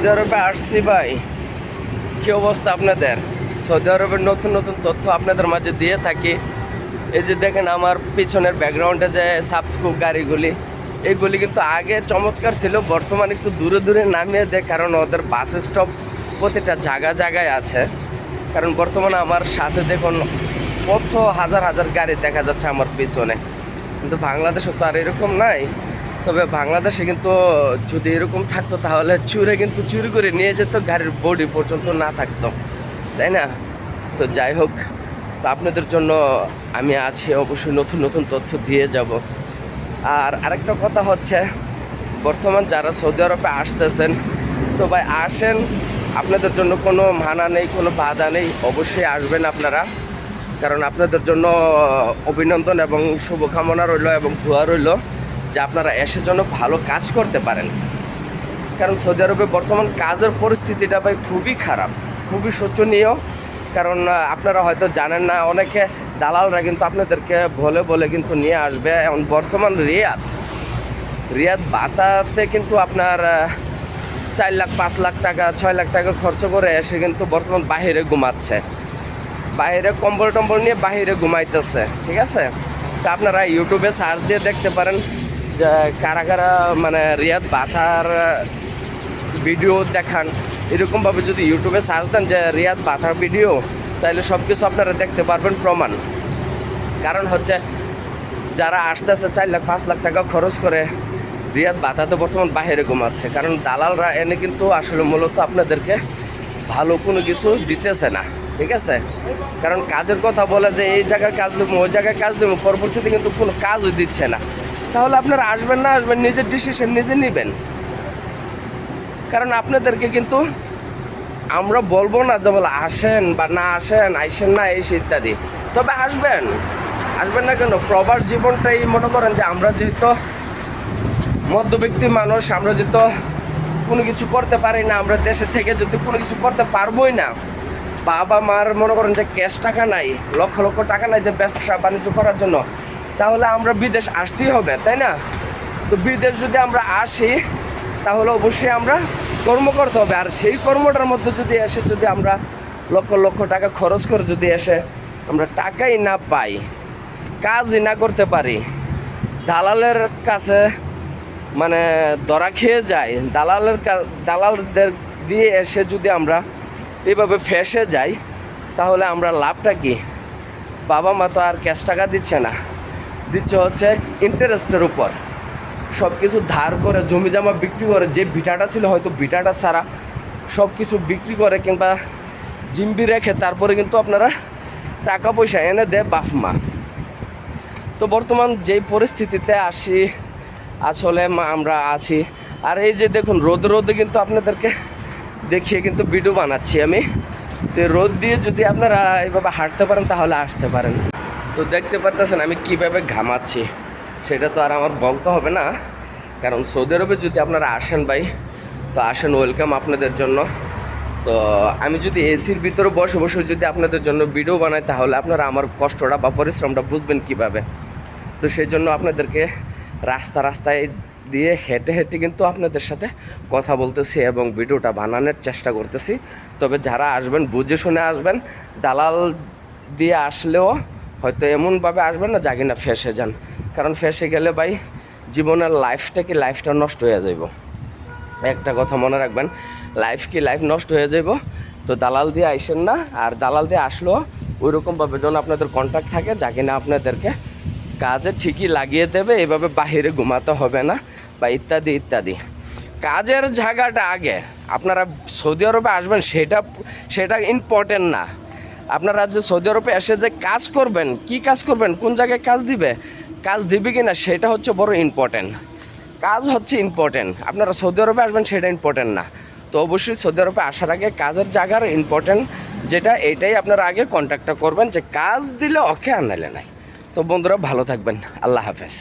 Saudi আরবে আসছি ভাই। কী অবস্থা আপনাদের? সৌদি আরবের নতুন নতুন তথ্য আপনাদের মাঝে দিয়ে থাকি। এই যে দেখেন আমার পিছনের ব্যাকগ্রাউন্ডে যে সাবস্কুপ গাড়িগুলি এইগুলি কিন্তু আগে চমৎকার ছিল, বর্তমানে একটু দূরে দূরে নামিয়ে দেয়, কারণ ওদের বাস স্টপ প্রতিটা জায়গা, জায়গায় আছে। কারণ বর্তমানে আমার সাথে দেখুন, কত হাজার হাজার গাড়ি দেখা যাচ্ছে আমার পিছনে। কিন্তু বাংলাদেশে তো আর এরকম নাই। তবে বাংলাদেশে কিন্তু যদি এরকম থাকতো তাহলে চুরে কিন্তু চুরি করে নিয়ে যেত গাড়ির বডি পর্যন্ত না থাকতো, তাই না? তো যাই হোক, তো আপনাদের জন্য আমি আছি, অবশ্যই নতুন নতুন তথ্য দিয়ে যাব। আর আরেকটা কথা হচ্ছে, বর্তমান যারা সৌদি আরবে আসতেছেন, তো ভাই আসেন, আপনাদের জন্য কোনো মানা নেই, কোনো বাধা নেই, অবশ্যই আসবেন আপনারা। কারণ আপনাদের জন্য অভিনন্দন এবং শুভকামনা রইল এবং দোয়া রইল। যে আপনারা এসে জন্য ভালো কাজ করতে পারেন। কারণ সৌদি আরবে বর্তমান কাজের পরিস্থিতিটা ভাই খুবই খারাপ, খুবই শোচনীয়। কারণ আপনারা হয়তো জানেন না, অনেকে দালালরা কিন্তু আপনাদেরকে বলে বলে কিন্তু নিয়ে আসবে। এখন বর্তমান রিয়াদ রিয়াদ বাতাতে কিন্তু আপনার চার লাখ, পাঁচ লাখ টাকা, ছয় লাখ টাকা খরচ করে এসে কিন্তু বর্তমান বাহিরে ঘুমাচ্ছে। বাইরে কম্বল টম্বল নিয়ে বাইরে ঘুমাইতেছে, ঠিক আছে? তা আপনারা ইউটিউবে সার্চ দিয়ে দেখতে পারেন। কারা কারা মানে রিয়াদ বাথার ভিডিও দেখান। এরকমভাবে যদি ইউটিউবে সার্চ দেন যে রিয়াদ বাথার ভিডিও তাহলে সব কিছু আপনারা দেখতে পারবেন প্রমাণ। কারণ হচ্ছে যারা আসতেছে চার লাখ, পাঁচ লাখ টাকা খরচ করে, রিয়াদ বাতা তো বর্তমান বাইরে ঘুমাচ্ছে। কারণ দালালরা এনে কিন্তু আসলে মূলত আপনাদেরকে ভালো কোনো কিছু দিতেছে না, ঠিক আছে? কারণ কাজের কথা বলে যে এই জায়গায় কাজ দেবো, ওই জায়গায় কাজ দেবো, পরবর্তীতে কিন্তু কোনো কাজও দিচ্ছে না। তাহলে আপনারা আসবেন না আসবেন, নিজের ডিসিশন নিজে নেবেন। কারণ আপনাদেরকে কিন্তু আমরা বলব না যে বলে আসেন বা না আসেন, আইসেন না, এই ইত্যাদি। তবে আসবেন। আসবেন না কেন? প্রবাস জীবনটাই মনে করেন যে আমরা যেহেতু মধ্যবিত্তি মানুষ, আমরা যেহেতু কোনো কিছু করতে পারি না, আমরা দেশে থেকে যদি কোনো কিছু করতে পারবোই না বাবা মার মনে করেন যে ক্যাশ টাকা নাই, লক্ষ লক্ষ টাকা নাই যে ব্যবসা বাণিজ্য করার জন্য। তাহলে আমরা বিদেশ আসতেই হবে, তাই না? তো বিদেশ যদি আমরা আসি, তাহলে অবশ্যই আমরা কর্ম করতে হবে। আর সেই কর্মটার মধ্যে যদি এসে যদি আমরা লক্ষ লক্ষ টাকা খরচ করে যদি এসে আমরা টাকাই না পাই, কাজই না করতে পারি, দালালের কাছে মানে ধরা খেয়ে যায়, দালালের দালালদের দিয়ে এসে যদি আমরা এভাবে ফেসে যাই, তাহলে আমরা লাভটা কি? বাবা মা তো আর ক্যাশ টাকা দিচ্ছে না। দিচ্ছে হচ্ছে ইন্টারেস্টের উপর। সব কিছু ধার করে জমি জমা বিক্রি করে, যে ভিটাটা ছিল হয়তো ভিটাটা ছাড়া সব কিছু বিক্রি করে কিংবা জিম্বি রেখে তারপরে কিন্তু আপনারা টাকা পয়সা এনে দেয় বাপ মা। তো বর্তমান যেই পরিস্থিতিতে আসি, আসলে আমরা আছি। আর এই যে দেখুন, রোদ রোদে কিন্তু আপনাদেরকে দেখিয়ে কিন্তু ভিডিও বানাচ্ছি আমি। তো রোদ দিয়ে যদি আপনারা এইভাবে হাঁটতে পারেন, তাহলে আসতে পারেন। তো দেখতে পারতেছেন আমি কীভাবে ঘামাচ্ছি, সেটা তো আর আমার বলতে হবে না। কারণ সৌদি আরবে যদি আপনারা আসেন ভাই, তো আসেন ওয়েলকাম আপনাদের জন্য। তো আমি যদি এসির ভিতরে বসে বসে যদি আপনাদের জন্য ভিডিও বানাই, তাহলে আপনারা আমার কষ্টটা বা পরিশ্রমটা বুঝবেন কীভাবে। তো সেই জন্য আপনাদেরকে রাস্তা রাস্তায় দিয়ে হেঁটে হেঁটে কিন্তু আপনাদের সাথে কথা বলতেছি এবং ভিডিওটা বানানোর চেষ্টা করতেছি। তবে যারা আসবেন, বুঝে শুনে আসবেন, দালাল দিয়ে আসলেও হয়তো এমনভাবে আসবেন না জাগি না ফেসে যান। কারণ ফেসে গেলে ভাই জীবনের লাইফটা কি লাইফটা নষ্ট হয়ে যাইব। একটা কথা মনে রাখবেন লাইফ কি লাইফ নষ্ট হয়ে যাব তো দালাল দিয়ে আইসেন না, আর দালাল দিয়ে আসলেও ওই রকমভাবে যেন আপনাদের কন্ট্যাক্ট থাকে যা কিনা আপনাদেরকে কাজে ঠিকই লাগিয়ে দেবে, এভাবে বাহিরে ঘুমাতে হবে না, বা ইত্যাদি ইত্যাদি। কাজের জায়গাটা আগে, আপনারা সৌদি আরবে আসবেন, সেটা সেটা ইম্পর্টেন্ট না। আপনারা যে সৌদি আরবে এসে যে কাজ করবেন, কি কাজ করবেন, কোন জায়গায় কাজ দিবে কাজ দিবে কি না সেটা হচ্ছে বড় ইম্পর্টেন্ট কাজ হচ্ছে ইম্পর্টেন্ট আপনারা সৌদি আরবে আসবেন সেটা ইম্পর্টেন্ট না। তো অবশ্যই সৌদি আরবে আসার আগে কাজের জায়গার ইম্পর্টেন্ট যেটা, এটাই আপনারা আগে কন্ট্যাক্টটা করবেন যে কাজ দিলে ওকে আর নাইলে নাই। তো বন্ধুরা ভালো থাকবেন। আল্লাহ হাফেজ।